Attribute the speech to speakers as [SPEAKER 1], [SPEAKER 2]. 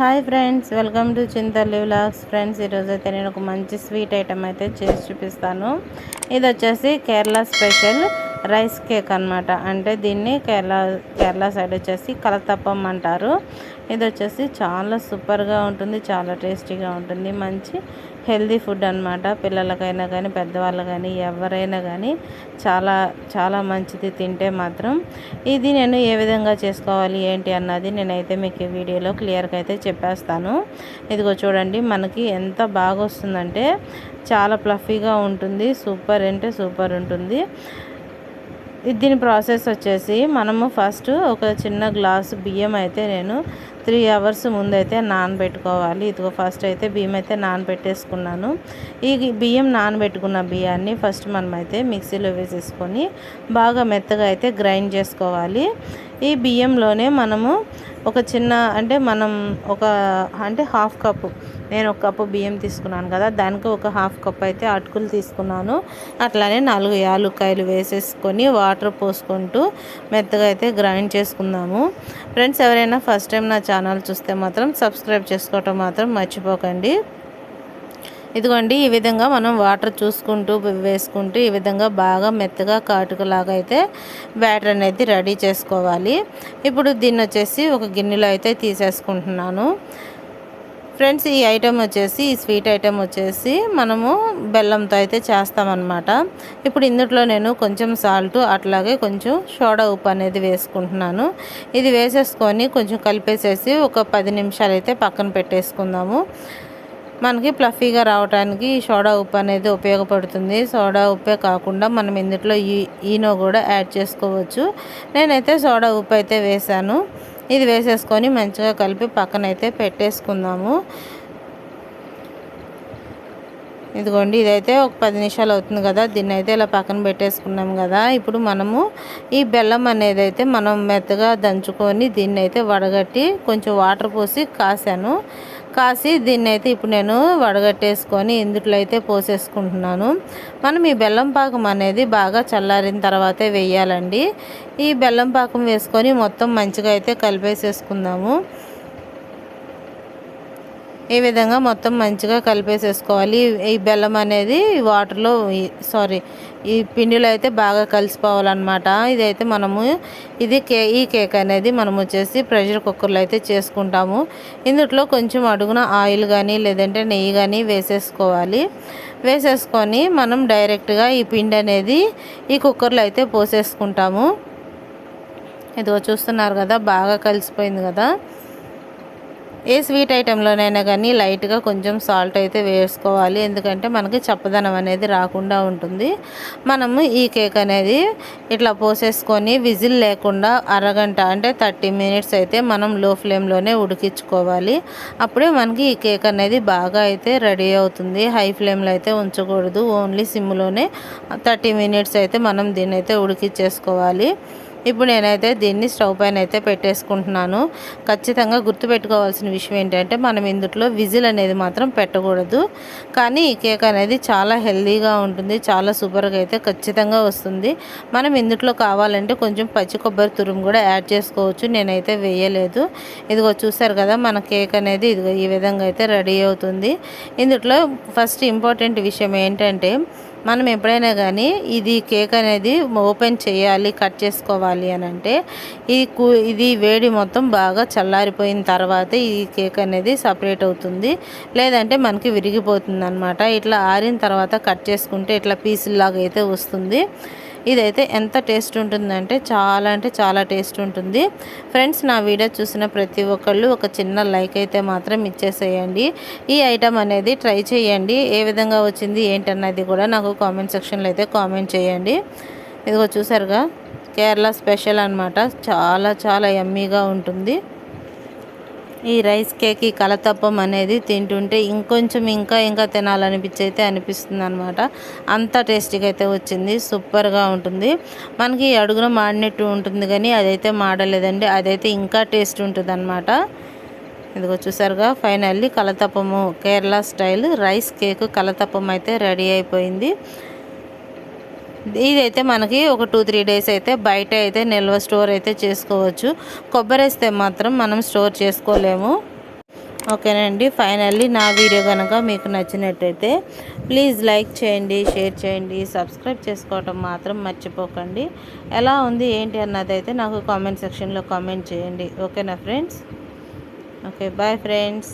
[SPEAKER 1] Hi friends welcome to leave locks friends ఈరోజు అయితే నేను ఒక మంచి స్వీట్ ఐటెం అయితే చేసి చూపిస్తాను. ఇది వచ్చేసి కేరళ స్పెషల్ రైస్ కేక్ అన్నమాట. అంటే దీన్ని కేరళ కేరళ సైడ్ వచ్చేసి కలతప్పం అంటారు. ఇది వచ్చేసి చాలా సూపర్గా ఉంటుంది చాలా టేస్టీగా ఉంటుంది. మంచి హెల్దీ ఫుడ్ అనమాట పిల్లలకైనా కానీ పెద్దవాళ్ళు కానీ ఎవరైనా కానీ చాలా చాలా మంచిది తింటే మాత్రం. ఇది నేను ఏ విధంగా చేసుకోవాలి ఏంటి అన్నది నేనైతే మీకు వీడియోలో క్లియర్గా అయితే చెప్పేస్తాను. ఇదిగో చూడండి మనకి ఎంత బాగా వస్తుందంటే చాలా ప్లఫీగా ఉంటుంది సూపర్ అంటే సూపర్ ఉంటుంది. దీని ప్రాసెస్ వచ్చేసి మనము ఫస్ట్ ఒక చిన్న గ్లాసు బియ్యం అయితే నేను త్రీ అవర్స్ ముందైతే నానబెట్టుకోవాలి. ఇదిగో ఫస్ట్ అయితే బియ్యం అయితే నానబెట్టేసుకున్నాను. ఈ బియ్యం నానబెట్టుకున్న బియ్యాన్ని ఫస్ట్ మనం అయితే మిక్సీలో వేసేసుకొని బాగా మెత్తగా అయితే గ్రైండ్ చేసుకోవాలి. ఈ బియ్యంలోనే మనము ఒక చిన్న అంటే మనం ఒక అంటే హాఫ్ కప్పు. నేను ఒక కప్పు బియ్యం తీసుకున్నాను కదా దానికి ఒక హాఫ్ కప్ అయితే అటుకులు తీసుకున్నాను. అట్లానే నాలుగు యాలుక్కాయలు వేసేసుకొని వాటర్ పోసుకుంటూ మెత్తగా అయితే గ్రైండ్ చేసుకుందాము. ఫ్రెండ్స్ ఎవరైనా ఫస్ట్ టైం నా ఛానల్ చూస్తే మాత్రం సబ్స్క్రైబ్ చేసుకోవటం మాత్రం మర్చిపోకండి. ఇదిగోండి ఈ విధంగా మనం వాటర్ చూసుకుంటూ వేసుకుంటూ ఈ విధంగా బాగా మెత్తగా కాటుకలాగా అయితే బ్యాటర్ అనేది రెడీ చేసుకోవాలి. ఇప్పుడు దీన్ని వచ్చేసి ఒక గిన్నెలో అయితే తీసేసుకుంటున్నాను. ఫ్రెండ్స్ ఈ ఐటెం వచ్చేసి ఈ స్వీట్ ఐటెం వచ్చేసి మనము బెల్లంతో అయితే చేస్తామన్నమాట. ఇప్పుడు ఇందులో నేను కొంచెం సాల్ట్ అట్లాగే కొంచెం సోడా ఉప్పు అనేది వేసుకుంటున్నాను. ఇది వేసేసుకొని కొంచెం కలిపేసేసి ఒక పది నిమిషాలు అయితే పక్కన పెట్టేసుకుందాము. మనకి ప్లఫీగా రావడానికి ఈ సోడా ఉప్పు అనేది ఉపయోగపడుతుంది. సోడా ఉప్పే కాకుండా మనం ఇందులో ఈ ఈనో కూడా యాడ్ చేసుకోవచ్చు. నేనైతే సోడా ఉప్పు అయితే వేసాను ఇది వేసేసుకొని మంచిగా కలిపి పక్కనైతే పెట్టేసుకుందాము. ఇదిగోండి ఇదైతే ఒక పది నిమిషాలు అవుతుంది కదా దీన్ని అయితే ఇలా పక్కన పెట్టేసుకున్నాం కదా. ఇప్పుడు మనము ఈ బెల్లం అనేది అయితే మనం మెత్తగా దంచుకొని దీన్ని అయితే వడగట్టి కొంచెం వాటర్ పోసి కాసాను. కాసి దీన్ని అయితే ఇప్పుడు నేను వడగట్టేసుకొని ఇందుట్లో అయితే పోసేసుకుంటున్నాను. మనం ఈ బెల్లం పాకం అనేది బాగా చల్లారిన తర్వాతే వేయాలండి. ఈ బెల్లం పాకం వేసుకొని మొత్తం మంచిగా అయితే కలిపేసేసుకుందాము. ఈ విధంగా మొత్తం మంచిగా కలిపేసేసుకోవాలి. ఈ బెల్లం అనేది వాటర్లో సారీ ఈ పిండిలో అయితే బాగా కలిసిపోవాలన్నమాట. ఇదైతే మనము ఇది కే ఈ కేక్ అనేది మనం వచ్చేసి ప్రెషర్ కుక్కర్లో అయితే చేసుకుంటాము. ఇందులో కొంచెం అడుగున ఆయిల్ కానీ లేదంటే నెయ్యి కానీ వేసేసుకోవాలి. వేసేసుకొని మనం డైరెక్ట్గా ఈ పిండి అనేది ఈ కుక్కర్లో అయితే పోసేసుకుంటాము. ఇదిగో చూస్తున్నారు కదా బాగా కలిసిపోయింది కదా. ఏ స్వీట్ ఐటెంలోనైనా కానీ లైట్గా కొంచెం సాల్ట్ అయితే వేసుకోవాలి. ఎందుకంటే మనకి చప్పదనం అనేది రాకుండా ఉంటుంది. మనము ఈ కేక్ అనేది ఇట్లా పోసేసుకొని విజిల్ లేకుండా అరగంట అంటే థర్టీ మినిట్స్ అయితే మనం లో ఫ్లేమ్లోనే ఉడికించుకోవాలి. అప్పుడే మనకి ఈ కేక్ అనేది బాగా అయితే రెడీ అవుతుంది. హై ఫ్లేమ్లో అయితే ఉంచకూడదు. ఓన్లీ సిమ్లోనే థర్టీ మినిట్స్ అయితే మనం దీన్ని అయితే ఉడికిచ్చేసుకోవాలి ఇప్పుడు నేనైతే దీన్ని స్టవ్ పైన అయితే పెట్టేసుకుంటున్నాను. ఖచ్చితంగా గుర్తుపెట్టుకోవాల్సిన విషయం ఏంటంటే మనం ఇందులో విజిల్ అనేది మాత్రం పెట్టకూడదు. కానీ ఈ కేక్ అనేది చాలా హెల్దీగా ఉంటుంది చాలా సూపర్గా అయితే ఖచ్చితంగా వస్తుంది. మనం ఇందుట్లో కావాలంటే కొంచెం పచ్చి కొబ్బరి తురుము కూడా యాడ్ చేసుకోవచ్చు నేనైతే వేయలేదు. ఇదిగో చూసారు కదా మన కేక్ అనేది ఇదిగో ఈ విధంగా అయితే రెడీ అవుతుంది. ఇందులో ఫస్ట్ ఇంపార్టెంట్ విషయం ఏంటంటే మనం ఎప్పుడైనా కానీ ఇది కేక్ అనేది ఓపెన్ చేయాలి కట్ చేసుకోవాలి అని అంటే ఈ కు ఇది వేడి మొత్తం బాగా చల్లారిపోయిన తర్వాత ఈ కేక్ అనేది సపరేట్ అవుతుంది. లేదంటే మనకి విరిగిపోతుంది అనమాట ఇట్లా ఆరిన తర్వాత కట్ చేసుకుంటే ఇట్లా పీసుల్లాగా అయితే వస్తుంది. ఇదైతే ఎంత టేస్ట్ ఉంటుందంటే చాలా అంటే చాలా టేస్ట్ ఉంటుంది. ఫ్రెండ్స్ నా వీడియో చూసిన ప్రతి ఒక్కళ్ళు ఒక చిన్న లైక్ అయితే మాత్రం ఇచ్చేసేయండి. ఈ ఐటమ్ అనేది ట్రై చేయండి. ఏ విధంగా వచ్చింది ఏంటన్నది కూడా నాకు కామెంట్ సెక్షన్లో అయితే కామెంట్ చేయండి. ఇదిగో చూసారుగా కేరళ స్పెషల్ అనమాట చాలా చాలా ఎమ్మీగా ఉంటుంది. ఈ రైస్ కేక్ ఈ కలతప్పం అనేది తింటుంటే ఇంకొంచెం ఇంకా ఇంకా తినాలనిపించి అయితే అనిపిస్తుంది అనమాట అంత టేస్టీగా అయితే వచ్చింది. సూపర్గా ఉంటుంది. మనకి అడుగున మాడినట్టు ఉంటుంది కానీ అదైతే మాడలేదండి. అదైతే ఇంకా టేస్ట్ ఉంటుంది అనమాట ఇదిగో చూసారుగా finally కలతప్పము Kerala style rice cake kalathappam అయితే రెడీ అయిపోయింది. ఇదైతే మనకి ఒక టూ త్రీ డేస్ అయితే బయట అయితే నిల్వ స్టోర్ అయితే చేసుకోవచ్చు. కొబ్బరి వేస్తే మాత్రం మనం స్టోర్ చేసుకోలేము. ఓకేనండి ఫైనల్లీ నా వీడియో కనుక మీకు నచ్చినట్టయితే ప్లీజ్ లైక్ చేయండి షేర్ చేయండి సబ్స్క్రైబ్ చేసుకోవటం మాత్రం మర్చిపోకండి. ఎలా ఉంది ఏంటి అన్నది అయితే నాకు కామెంట్ సెక్షన్లో కామెంట్ చేయండి. ఓకేనా ఫ్రెండ్స్? Okay bye friends.